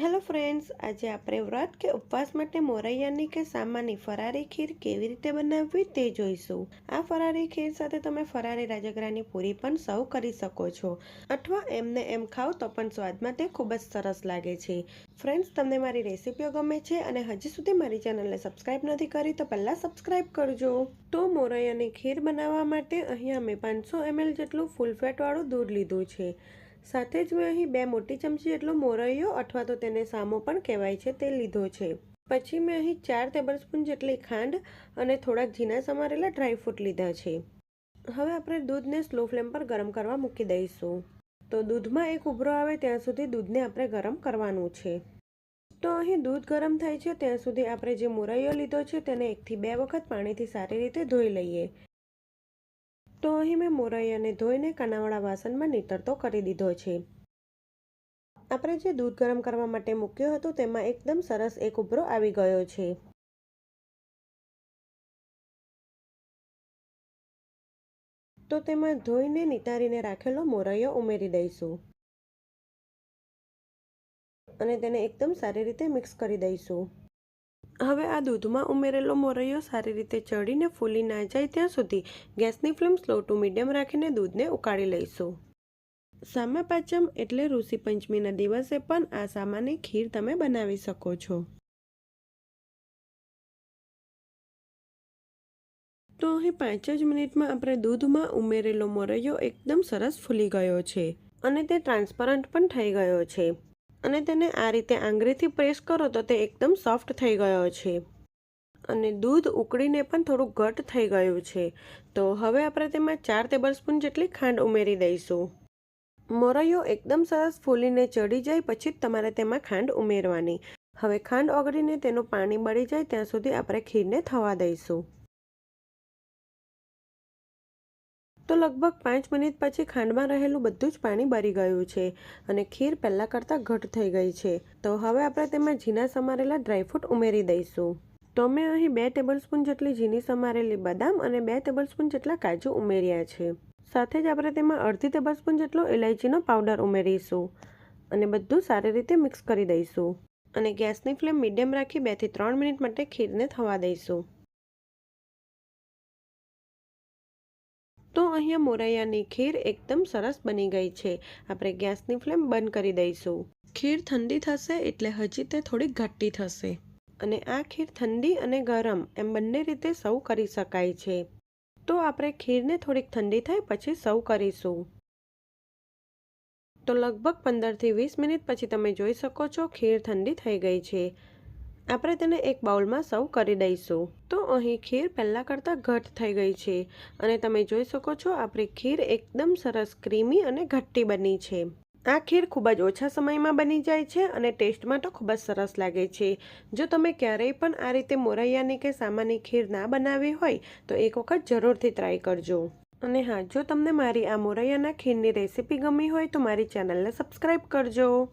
Hello friends, આજે આપણે વ્રત કે ઉપવાસ માટે મોરૈયાની કે સામાની ફરારી ખીર કેવી રીતે બનાવવી તે જોઈશું. આ ફરારી ખીર સાથે તમે ફરારી રાજગરાની પૂરી પણ સર્વ કરી શકો છો. અથવા એમને એમ ખાવ તો પણ સ્વાદમાં તે ખૂબ જ સરસ લાગે છે. ફ્રેન્ડ્સ, તમને મારી રેસિપીઓ ગમે છે અને હજી સુધી મારી ચેનલને સબસ્ક્રાઇબ નથી કરી તો પહેલાં સબસ્ક્રાઇબ કરજો. તો મોરૈયાની ખીર બનાવવા માટે અહીંયા મેં પાંચસો એમએલ જેટલું ફૂલ ફેટવાળું દૂધ લીધું છે. સાથે જ મેં અહીં બે મોટી ચમચી જેટલો મોરૈયો અથવા તો તેને સામો પણ કહેવાય છે તે લીધો છે. પછી મેં અહીં ચાર ટેબલસ્પૂન જેટલી ખાંડ અને થોડાક ઝીણા સમારેલા ડ્રાયફ્રૂટ લીધા છે. હવે આપણે દૂધને સ્લો ફ્લેમ પર ગરમ કરવા મૂકી દઈશું. તો દૂધમાં એક ઉભરો આવે ત્યાં સુધી દૂધને આપણે ગરમ કરવાનું છે. તો અહીં દૂધ ગરમ થાય છે ત્યાં સુધી આપણે જે મોરૈયો લીધો છે તેને એકથી બે વખત પાણીથી સારી રીતે ધોઈ લઈએ. તો અહીં મેં મોરૈયાને ધોઈને કાનાવાળા વાસણમાં નીતરતો કરી દીધો છે. આપણે જે દૂધ ગરમ કરવા માટે મૂક્યો હતો તેમાં એકદમ સરસ એક ઉભરો આવી ગયો છે. તો તેમાં ધોઈને નિતારીને રાખેલો મોરૈયો ઉમેરી દઈશું. અને તેને એકદમ સારી રીતે મિક્સ કરી દઈશું. હવે આ દૂધમાં ઉમેરેલો મોરૈયો સારી રીતે ચડીને ફૂલી ના જાય ત્યાં સુધી ગેસની ફ્લેમ સ્લો ટુ મીડિયમ રાખીને દૂધને ઉકાળી લઈશું. સામા પાંચમ એટલે ઋષિ પંચમીના દિવસે પણ આ સામાની ખીર તમે બનાવી શકો છો. તો અહીં પાંચ જ મિનિટમાં આપણે દૂધમાં ઉમેરેલો મોરૈયો એકદમ સરસ ફૂલી ગયો છે અને તે ટ્રાન્સપરન્ટ પણ થઈ ગયો છે. અને તેને આ રીતે આંગળીથી પ્રેસ કરો તો તે એકદમ સોફ્ટ થઈ ગયો છે. અને દૂધ ઉકળીને પણ થોડું ઘટ થઈ ગયું છે. તો હવે આપણે તેમાં ચાર ટેબલ સ્પૂન જેટલી ખાંડ ઉમેરી દઈશું. મોરૈયો એકદમ સરસ ફૂલીને ચડી જાય પછી જ તમારે તેમાં ખાંડ ઉમેરવાની. હવે ખાંડ ઓગળીને તેનું પાણી બળી જાય ત્યાં સુધી આપણે ખીરને થવા દઈશું. તો લગભગ પાંચ મિનિટ પછી ખાંડમાં રહેલું બધું જ પાણી બળી ગયું છે અને ખીર પહેલાં કરતાં ઘટ થઈ ગઈ છે. તો હવે આપણે તેમાં ઝીણા સમારેલા ડ્રાયફ્રૂટ ઉમેરી દઈશું. તો મેં અહીં બે ટેબલસ્પૂન જેટલી ઝીણી સમારેલી બદામ અને બે ટેબલસ્પૂન જેટલા કાજુ ઉમેર્યા છે. સાથે જ આપણે તેમાં અડધી ટેબલસ્પૂન જેટલો ઇલાયચીનો પાવડર ઉમેરીશું અને બધું સારી રીતે મિક્સ કરી દઈશું. અને ગેસની ફ્લેમ મીડિયમ રાખી બેથી ત્રણ મિનિટ માટે ખીરને થવા દઈશું. તો અહીંયા મોરૈયાની ખીર એકદમ સરસ બની ગઈ છે. આપણે ગેસની ફ્લેમ બંધ કરી દઈશું. ખીર ઠંડી થશે એટલે હજી તે થોડી ઘટ્ટી થશે. અને આ ખીર ઠંડી અને ગરમ એમ બંને રીતે સર્વ કરી શકાય છે. તો આપણે ખીરને થોડીક ઠંડી થાય પછી સર્વ કરીશું. તો લગભગ પંદરથી વીસ મિનિટ પછી તમે જોઈ શકો છો ખીર ઠંડી થઈ ગઈ છે. આપણે તેને એક બાઉલમાં સર્વ કરી દઈશું. તો અહીં ખીર પહેલાં કરતાં ઘટ થઈ ગઈ છે અને તમે જોઈ શકો છો આપણી ખીર એકદમ સરસ ક્રીમી અને ઘટ્ટી બની છે. આ ખીર ખૂબ જ ઓછા સમયમાં બની જાય છે અને ટેસ્ટમાં તો ખૂબ જ સરસ લાગે છે. જો તમે ક્યારેય પણ આ રીતે મોરૈયાની કે સામાન્ય ખીર ના બનાવી હોય, તો એક વખત જરૂરથી ટ્રાય કરજો. અને હા, જો તમને મારી આ મોરૈયાના ખીરની રેસીપી ગમી હોય તો મારી ચેનલને સબસ્ક્રાઈબ કરજો.